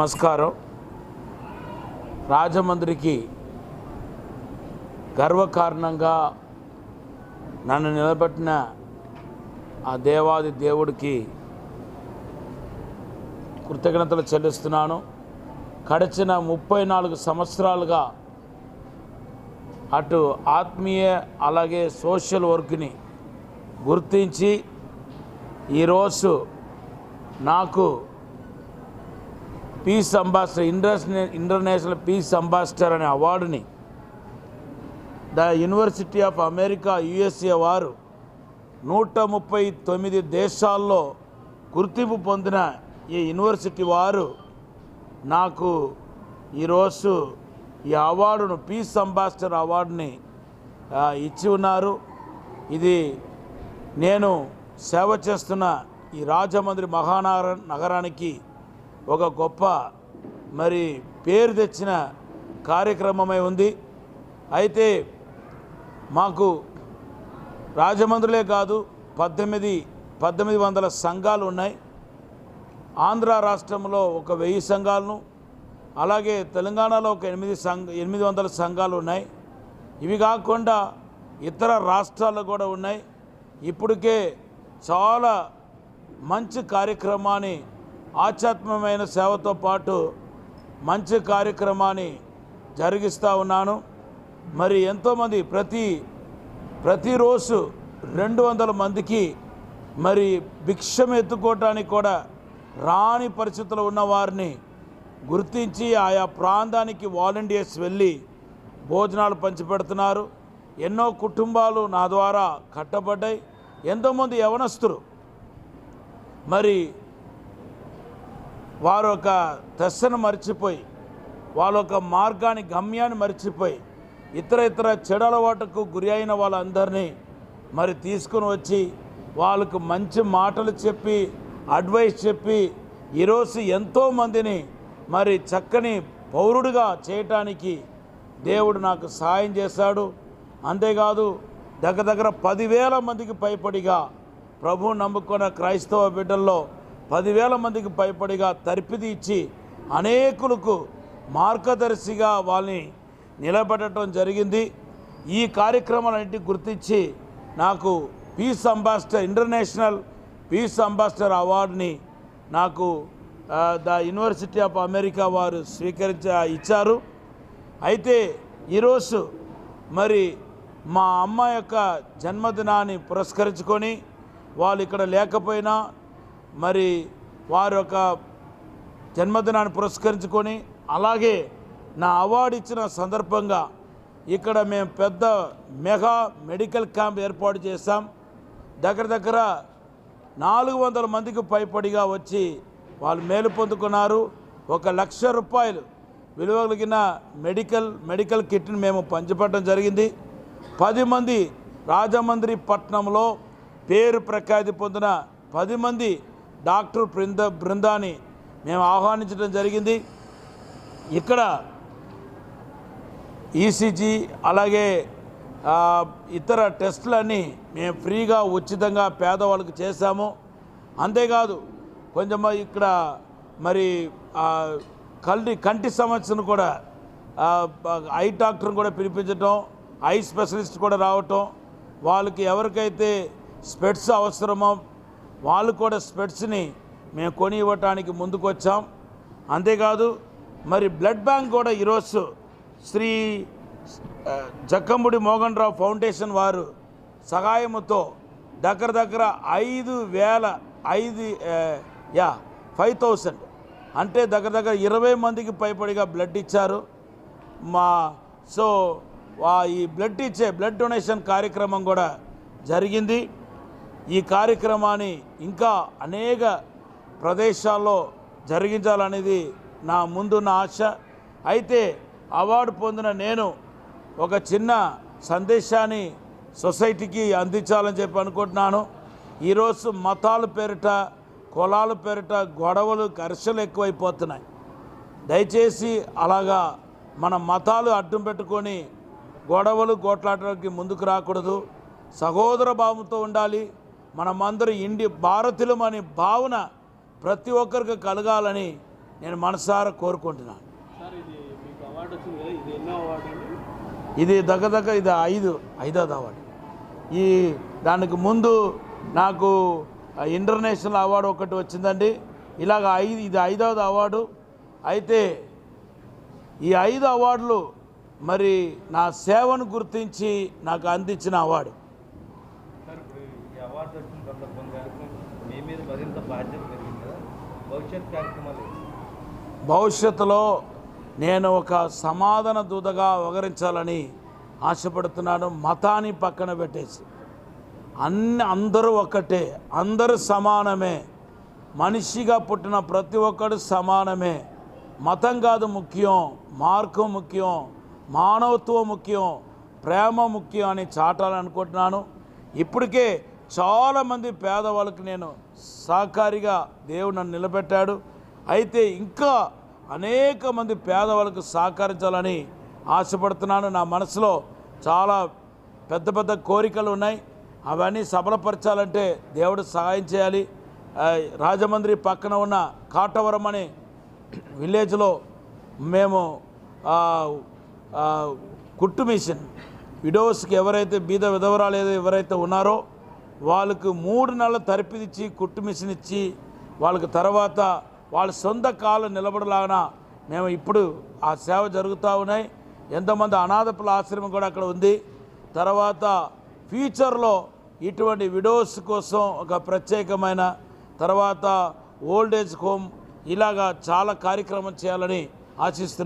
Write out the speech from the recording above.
నమస్కారం. రాజమండ్రికి గర్వకారణంగా నన్ను నిలబెట్టిన ఆ దేవాది దేవుడికి కృతజ్ఞతలు చెల్లిస్తున్నాను. గడిచిన ముప్పై నాలుగు సంవత్సరాలుగా అటు ఆత్మీయ అలాగే సోషల్ వర్క్ని గుర్తించి ఈరోజు నాకు peace ambassador inter international peace ambassador అనే అవార్డుని the university of America USA వారు నూట ముప్పై తొమ్మిది దేశాల్లో గుర్తింపు పొందిన ఈ యూనివర్సిటీ వారు నాకు ఈరోజు ఈ అవార్డును పీస్ అంబాసిడర్ అవార్డుని ఇచ్చి ఉన్నారు. ఇది నేను సేవ చేస్తున్న ఈ రాజమండ్రి మహానగర నగరానికి ఒక గొప్ప మరి పేరు తెచ్చిన కార్యక్రమమై ఉంది. అయితే మాకు రాజమండ్రులే కాదు పద్దెనిమిది పద్దెనిమిది వందల సంఘాలు ఉన్నాయి. ఆంధ్ర రాష్ట్రంలో ఒక వెయ్యి సంఘాలను అలాగే తెలంగాణలో ఒక ఎనిమిది సంఘ ఎనిమిది వందల సంఘాలు ఉన్నాయి. ఇవి కాకుండా ఇతర రాష్ట్రాలు కూడా ఉన్నాయి. ఇప్పటికే చాలా మంచి కార్యక్రమాన్ని ఆధ్యాత్మికమైన సేవతో పాటు మంచి కార్యక్రమాన్ని జరిగిస్తూ ఉన్నాను. మరి ఎంతోమంది ప్రతి ప్రతిరోజు రెండు వందల మందికి మరి భిక్షం ఎత్తుకోవటానికి కూడా రాని పరిస్థితులు ఉన్న వారిని గుర్తించి ఆయా ప్రాంతానికి వాలంటీర్స్ వెళ్ళి భోజనాలు పంచిపెడుతున్నారు. ఎన్నో కుటుంబాలు నా ద్వారా కట్టబడ్డాయి. ఎంతోమంది యవనస్తులు మరి వారు ఒక దశను మర్చిపోయి వాళ్ళ ఒక మార్గాన్ని గమ్యాన్ని మర్చిపోయి ఇతర ఇతర చెడు అలవాటుకు గురి అయిన వాళ్ళందరినీ మరి తీసుకుని వచ్చి వాళ్ళకు మంచి మాటలు చెప్పి అడ్వైస్ చెప్పి ఈరోజు ఎంతోమందిని మరి చక్కని పౌరుడిగా చేయటానికి దేవుడు నాకు సహాయం చేశాడు. అంతేకాదు దగ్గర దగ్గర పదివేల మందికి పైపడిగా ప్రభు నమ్ముకున్న క్రైస్తవ బిడ్డల్లో పదివేల మందికి భయపడిగా తరిపిది ఇచ్చి అనేకులకు మార్గదర్శిగా వాళ్ళని నిలబెట్టడం జరిగింది. ఈ కార్యక్రమాలన్నింటినీ గుర్తించి నాకు peace ambassador international peace ambassador అవార్డుని నాకు ద యూనివర్సిటీ ఆఫ్ అమెరికా వారు స్వీకరించ ఇచ్చారు. అయితే ఈరోజు మరి మా అమ్మ యొక్క జన్మదినాన్ని పురస్కరించుకొని వాళ్ళు ఇక్కడ లేకపోయినా మరి వారి యొక్క జన్మదినాన్ని పురస్కరించుకొని అలాగే నా అవార్డు ఇచ్చిన సందర్భంగా ఇక్కడ మేము పెద్ద మెగా మెడికల్ క్యాంప్ ఏర్పాటు చేశాం. దగ్గర దగ్గర నాలుగు వందల మందికి పైపడిగా వచ్చి వాళ్ళు మేలు పొందుకున్నారు. ఒక లక్ష రూపాయలు విలువ కలిగిన మెడికల్ మెడికల్ కిట్ని మేము పంచిపెట్టడం జరిగింది. పది మంది రాజమండ్రి పట్టణంలో పేరు ప్రఖ్యాతి పొందిన పది మంది డాక్టర్ బృంద బృందాన్ని మేము ఆహ్వానించడం జరిగింది. ఇక్కడ ఈసీజీ అలాగే ఇతర టెస్టులన్నీ మేము ఫ్రీగా ఉచితంగా పేదవాళ్ళకి చేశాము. అంతేకాదు కొంచెం ఇక్కడ మరి ఆ, కల్లి కంటి సమస్యను కూడా ఐ డాక్టర్ని కూడా పిలిపించటం ఐ స్పెషలిస్ట్ కూడా రావటం వాళ్ళకి ఎవరికైతే స్పెట్స్ అవసరమో వాళ్ళు కూడా స్పెట్స్ని మేము కొని ఇవ్వటానికి ముందుకొచ్చాం. అంతేకాదు మరి బ్లడ్ బ్యాంక్ కూడా ఈరోజు శ్రీ జక్కంబుడి మోహన్ రావు ఫౌండేషన్ వారు సహాయముతో దగ్గర దగ్గర ఐదు వేల ఐదు యా ఫైవ్ థౌసండ్. అంటే దగ్గర దగ్గర ఇరవై మందికి పైపడిగా బ్లడ్ ఇచ్చారు. మా సో వా- ఈ బ్లడ్ ఇచ్చే బ్లడ్ డొనేషన్ కార్యక్రమం కూడా జరిగింది. ఈ కార్యక్రమాన్ని ఇంకా అనేక ప్రదేశాల్లో జరిగించాలనేది నా ముందున్న ఆశ. అయితే అవార్డు పొందిన నేను ఒక చిన్న సందేశాన్ని సొసైటీకి అందించాలని చెప్పి అనుకుంటున్నాను. ఈరోజు మతాల పేరిట కులాల పేరిట గొడవలు ఘర్షణలు ఎక్కువైపోతున్నాయి. దయచేసి అలాగా మన మతాలు అడ్డం పెట్టుకొని గొడవలు కోట్లాడడానికి ముందుకు రాకూడదు. సహోదర భావంతో ఉండాలి. మనమందరం ఇండి భారతీయులం అనే భావన ప్రతి ఒక్కరికి కలగాలని నేను మనసారా కోరుకుంటున్నాను. ఇది దగ్గర ఇది ఐదు ఐదోది అవార్డు. ఈ దానికి ముందు నాకు ఇంటర్నేషనల్ అవార్డు ఒకటి వచ్చిందండి. ఇలాగ ఐదు ఇది ఐదవది అవార్డు. అయితే ఈ ఐదు అవార్డులు మరి నా సేవను గుర్తించి నాకు అందించిన అవార్డు సార్ ఇప్పుడు ఈ అవార్డు వచ్చిన సందర్భంగా మీ మీద మరింత బాధ్యత పెరిగింది కదా భవిష్యత్ కార్యక్రమాలు ఏంటి? భవిష్యత్తులో నేను ఒక సమాధాన దూతగా వ్యవహరించాలని ఆశపడుతున్నాను. మతాన్ని పక్కన పెట్టేసి. అన్ని అందరూ ఒక్కటే. అందరూ సమానమే. మనిషిగా పుట్టిన ప్రతి ఒక్కడు సమానమే. మతం కాదు ముఖ్యం. మార్గం ముఖ్యం. మానవత్వం ముఖ్యం. ప్రేమ ముఖ్యం అని చాటాలనుకుంటున్నాను. ఇప్పటికే చాలామంది పేదవాళ్ళకి నేను సహకారిగా దేవుడు నన్ను నిలబెట్టాడు. అయితే ఇంకా అనేక మంది పేదవాళ్ళకు సహకరించాలని ఆశపడుతున్నాను. నా మనసులో చాలా పెద్ద పెద్ద కోరికలు ఉన్నాయి. అవన్నీ సఫలపరచాలంటే దేవుడు సహాయం చేయాలి. రాజమండ్రి పక్కన ఉన్న కాటవరం అనే విలేజ్లో మేము కుట్టు మిషన్ విడోస్కి ఎవరైతే బీద విధవరాలు ఏదో ఎవరైతే ఉన్నారో వాళ్ళకు మూడు నెలల తరపిదిచ్చి కుట్టు మిషన్ ఇచ్చి వాళ్ళకి తర్వాత వాళ్ళ సొంత కాళ్ళు నిలబడలాగా మేము ఇప్పుడు ఆ సేవ జరుగుతూ ఉన్నాయి. ఎంతోమంది అనాథపుల ఆశ్రమం కూడా అక్కడ ఉంది. తర్వాత ఫ్యూచర్లో ఇటువంటి విడోస్ కోసం ఒక ప్రత్యేకమైన తర్వాత ఓల్డ్ ఏజ్ హోమ్ ఇలాగా చాలా కార్యక్రమం చేయాలని ఆశిస్తున్నాను